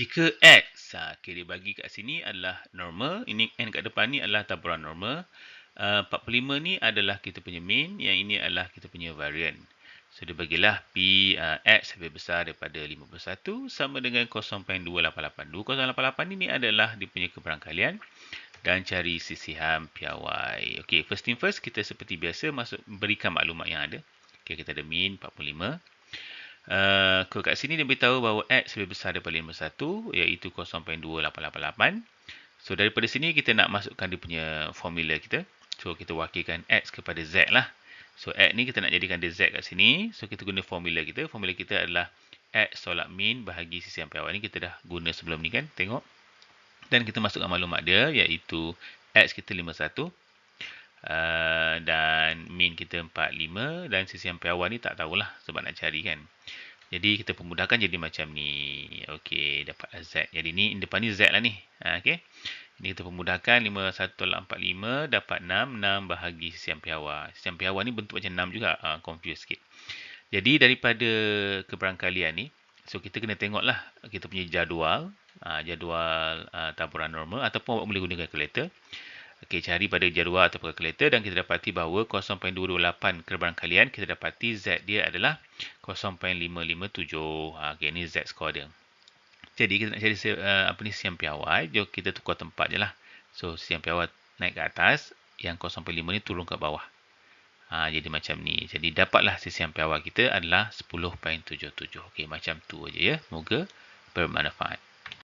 Jika X, ha, okay, dia bagi kat sini adalah normal. Ini N kat depan ni adalah taburan normal. Uh, 45 ni adalah kita punya mean. Yang ini adalah kita punya variant. So, dia bagilah P uh, X lebih besar daripada 51 sama dengan 0.2882. 0.28 ini adalah dia punya keberangkalian. Dan cari sisihan piawai. Okay, first thing first, kita seperti biasa masuk berikan maklumat yang ada. Okay, kita ada mean 45. Uh, kat sini dia beritahu bahawa X lebih besar daripada 51 iaitu 0.2888. So daripada sini kita nak masukkan dia punya formula kita. So kita wakilkan X kepada Z lah. So X ni kita nak jadikan dia Z kat sini. So kita guna formula kita. Formula kita adalah X tolak min bahagi sisi yang awal ni. Kita dah guna sebelum ni kan. Tengok. Dan kita masukkan maklumat dia iaitu X kita 51. Uh, dan min kita 45 dan sisi yang awal ni tak tahulah sebab nak cari kan. Jadi kita pemudahkan jadi macam ni. Okey, dapat Z. Jadi ni depan ni Z lah ni. Ha, Okey. Ini kita pemudahkan 5145 dapat 6. 6 bahagi sisian piawar. Sisian piawar ni bentuk macam 6 juga. Ha, confuse sikit. Jadi daripada keberangkalian ni. So kita kena tengok lah kita punya jadual. Ha, jadual ha, taburan normal. Ataupun awak boleh gunakan calculator. Okey, cari pada jadual atau kalkulator dan kita dapati bahawa 0.228 keberangkalian kita dapati Z dia adalah 0.557. Ha, okey, ini Z score dia. Jadi kita nak cari uh, apa ni siang piawai, jom kita tukar tempat je lah. So siang piawai naik ke atas, yang 0.5 ni turun ke bawah. Ha, jadi macam ni. Jadi dapatlah siang piawai kita adalah 10.77. Okey, macam tu aja ya. Moga bermanfaat.